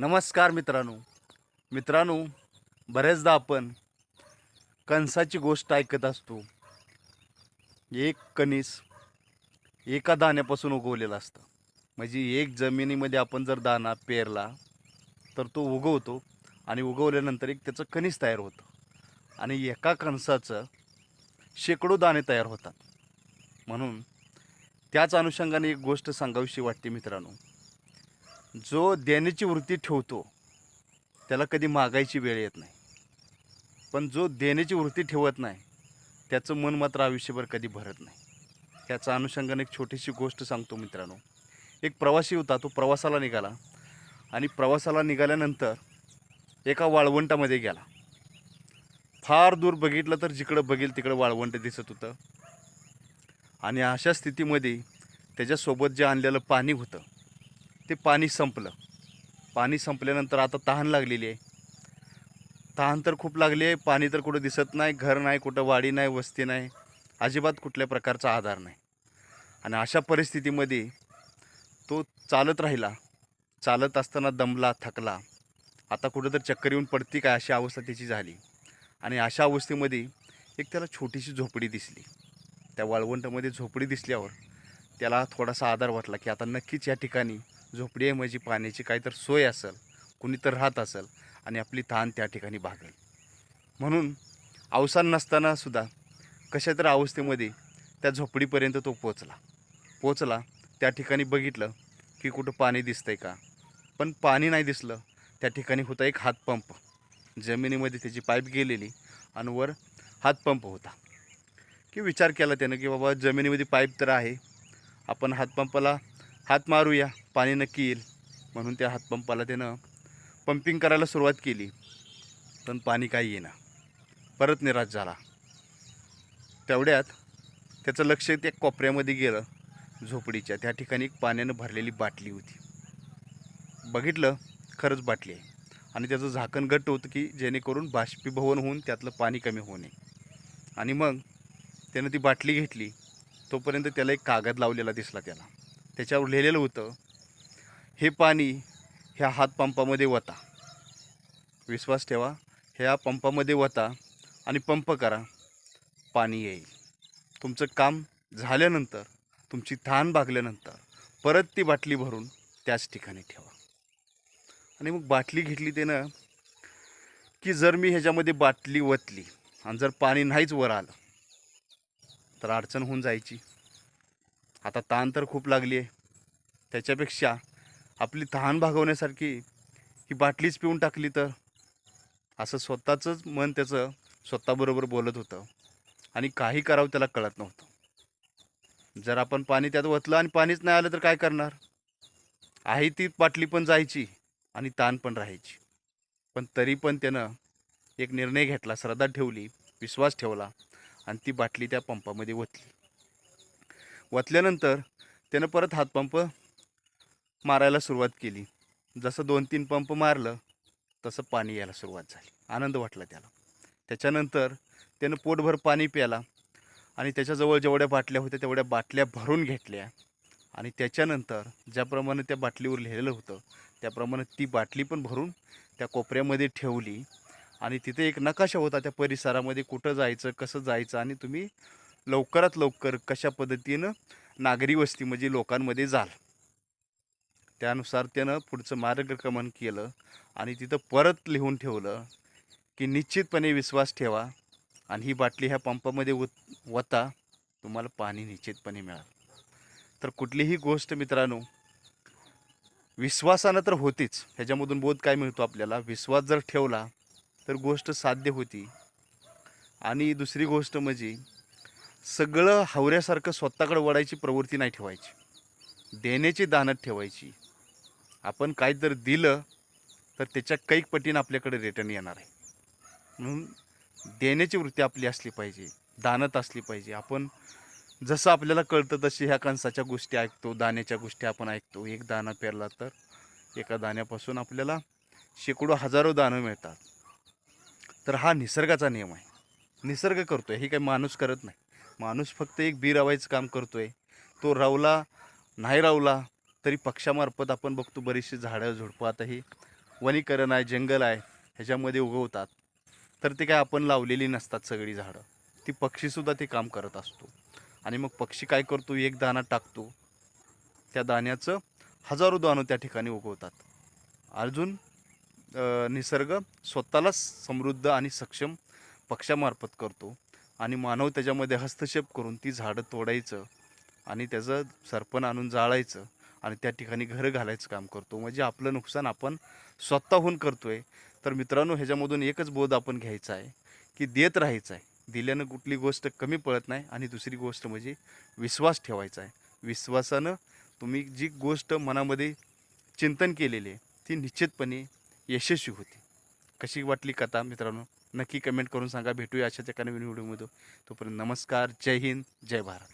नमस्कार मित्रांनो. मित्रांनो बऱ्याचदा आपण कणसाची गोष्ट ऐकत असतो. एक कणीस एका दाण्यापासून उगवलेला असतं. म्हणजे एक जमिनीमध्ये आपण जर दाणा पेरला तर तो उगवतो आणि उगवल्यानंतर एक त्याचं कणीस तयार होतं. आणि एका कणसाचं शेकडो दाणे तयार होतात. म्हणून त्याच अनुषंगाने एक गोष्ट सांगावीशी वाटते मित्रांनो. जो देण्याची वृत्ती ठेवतो त्याला कधी मागायची वेळ येत नाही. पण जो देण्याची वृत्ती ठेवत नाही त्याचं मन मात्र आयुष्यभर कधी भरत नाही. त्याच्या अनुषंगाने एक छोटीशी गोष्ट सांगतो मित्रांनो. एक प्रवासी होता तो प्रवासाला निघाला आणि प्रवासाला निघाल्यानंतर एका वाळवंटामध्ये गेला. फार दूर बघितलं तर जिकडं बघेल तिकडं वाळवंट दिसत होतं. आणि अशा स्थितीमध्ये त्याच्यासोबत जे आणलेलं पाणी होतं ते पाणी संपलं. पाणी संपल्यानंतर आता तहान लागलेली आहे. तहान तर खूप लागली आहे पाणी तर कुठं दिसत नाही घर नाही कुठं वाडी नाही वस्ती नाही अजिबात कुठल्या प्रकारचा आधार नाही. आणि अशा परिस्थितीमध्ये तो चालत राहिला चालत असताना दमला थकला. आता कुठं तर चक्कर येऊन पडती काय अशी अवस्था त्याची झाली. आणि अशा अवस्थेमध्ये एक त्याला छोटीशी झोपडी दिसली. त्या वाळवंटामध्ये झोपडी दिसल्यावर त्याला थोडासा आधार वाटला की आता नक्कीच या ठिकाणी झोपडी आहे म्हणजे पाण्याची काहीतरी सोय असेल कुणी तर राहत असेल आणि आपली तहान त्या ठिकाणी भागेल. म्हणून अवसान नसताना सुद्धा कशा तर अवस्थेमध्ये त्या झोपडीपर्यंत तो पोचला. पोचला त्या ठिकाणी बघितलं की कुठं पाणी दिसतंय का. पण पाणी नाही दिसलं त्या ठिकाणी होता एक हातपंप जमिनीमध्ये त्याची पाईप गेलेली आणि वर हातपंप होता. की विचार केला त्यानं की बाबा जमिनीमध्ये पाईप तर आहे आपण हातपंपाला हात मारूया पाणी नक्की येईल म्हणून त्या हातपंपाला त्यानं पंपिंग करायला सुरुवात केली. पण पाणी काही येईना. परत निराश झाला. तेवढ्यात त्याचं लक्ष त्या कोपऱ्यामध्ये गेलं. झोपडीच्या त्या ठिकाणी एक पाण्यानं भरलेली बाटली होती. बघितलं खरंच बाटली आहे. आणि त्याचं झाकण घट्ट होतं की जेणेकरून बाष्पीभवन होऊन त्यातलं पाणी कमी होऊ नये. आणि मग त्यानं ती बाटली घेतली. तोपर्यंत त्याला एक कागद लावलेला दिसला त्याला. त्याच्यावर लिहिलेलं होतं हे पाणी ह्या हातपंपामध्ये वता. विश्वास ठेवा ह्या पंपामध्ये वता आणि पंप करा. पाणी येईल. तुमचं काम झाल्यानंतर तुमची थान भागल्यानंतर परत ती बाटली भरून त्याच ठिकाणी ठेवा. आणि मग बाटली घेतली त्यानं की जर मी ह्याच्यामध्ये बाटली वतली आणि जर पाणी नाहीच वर आलं तर अडचण होऊन जायची. आता ताण तर खूप लागली आहे. त्याच्यापेक्षा आपली तहान भागवण्यासारखी ही बाटलीच पिऊन टाकली तर असं स्वतःचंच मन त्याचं स्वतःबरोबर बोलत होतं. आणि काही करावं त्याला कळत नव्हतं. जर आपण पाणी त्यात ओतलं आणि पाणीच नाही आलं तर काय करणार? आहे ती बाटली पण जायची आणि ताण पण राहायची. पण तरी पण त्यानं एक निर्णय घेतला श्रद्धा ठेवली विश्वास ठेवला आणि ती बाटली त्या पंपामध्ये ओतली. ओतल्यानंतर त्यानं परत हातपंप मारायला सुरुवात केली. जसं दोन तीन पंप मारलं तसं पाणी यायला सुरुवात झाली. आनंद वाटला त्याला. त्याच्यानंतर त्यानं पोटभर पाणी प्याला आणि त्याच्याजवळ जेवढ्या बाटल्या होत्या तेवढ्या बाटल्या भरून घेतल्या. आणि त्याच्यानंतर ज्याप्रमाणे त्या बाटलीवर लिहिलेलं होतं त्याप्रमाणे ती बाटली पण भरून त्या कोपऱ्यामध्ये ठेवली. आणि तिथे एक नकाशा होता त्या परिसरामध्ये कुठं जायचं कसं जायचं आणि तुम्ही लवकरात लवकर कशा पद्धतीनं नागरी वस्ती म्हणजे लोकांमध्ये जाल त्यानुसार त्यानं पुढचं मार्गक्रमण केलं आणि तिथं परत लिहून ठेवलं की निश्चितपणे विश्वास ठेवा आणि ही बाटली ह्या पंपामध्ये उत वता तुम्हाला पाणी निश्चितपणे मिळाल. तर कुठलीही गोष्ट मित्रांनो विश्वासानं तर होतीच. ह्याच्यामधून बोध काय मिळतो आपल्याला? विश्वास जर ठेवला तर गोष्ट साध्य होती. आणि दुसरी गोष्ट म्हणजे सगळं हवऱ्यासारखं स्वतःकडे वडायची प्रवृत्ती नाही ठेवायची. देण्याची दानत ठेवायची. आपण काहीतरी दिलं तर त्याच्या कैक पटीनं आपल्याकडे रिटर्न येणार आहे. म्हणून देण्याची वृत्ती आपली असली पाहिजे दानत असली पाहिजे. आपण जसं आपल्याला कळतं तशी ह्या कणसाच्या गोष्टी ऐकतो दाण्याच्या गोष्टी आपण ऐकतो. एक दाणा पेरला तर एका दाण्यापासून आपल्याला शेकडो हजारो दाणं मिळतात. तर हा निसर्गाचा नियम आहे. निसर्ग करतो हे काही माणूस करत नाही. माणूस फक्त एक बी रावायचं काम करतोय. तो रावला नाही रावला तरी पक्षामार्फत आपण बघतो बरीचशी झाडं झुडपं आता ही वनीकरण आहे जंगल आहे ह्याच्यामध्ये उगवतात. तर ते काय आपण लावलेली नसतात सगळी झाडं. ती पक्षीसुद्धा ते काम करत असतो. आणि मग पक्षी काय करतो? एक दाणा टाकतो. त्या दाण्याचं हजारो दाणं त्या ठिकाणी उगवतात. अजून निसर्ग स्वतःलाच समृद्ध आणि सक्षम पक्षामार्फत करतो. आणि मानव त्याच्यामध्ये हस्तक्षेप करून ती झाडं तोडायचं आणि त्याचं सरपण आणून जाळायचं आणि त्या ठिकाणी घरं घालायचं काम करतो. म्हणजे आपलं नुकसान आपण स्वतःहून करतो आहे तर मित्रांनो ह्याच्यामधून एकच बोध आपण घ्यायचा आहे की देत राहायचं आहे. दिल्यानं कुठली गोष्ट कमी पडत नाही आणि दुसरी गोष्ट म्हणजे विश्वास ठेवायचा आहे. विश्वासानं तुम्ही जी गोष्ट मनामध्ये चिंतन केलेली आहे ती निश्चितपणे यशस्वी होती. कशी वाटली कथा मित्रांनो? नक्की कमेंट करून सांगा. भेटूया अशाच एका नवीन व्हिडिओमध्ये. तोपर्यंत नमस्कार. जय हिंद. जय भारत.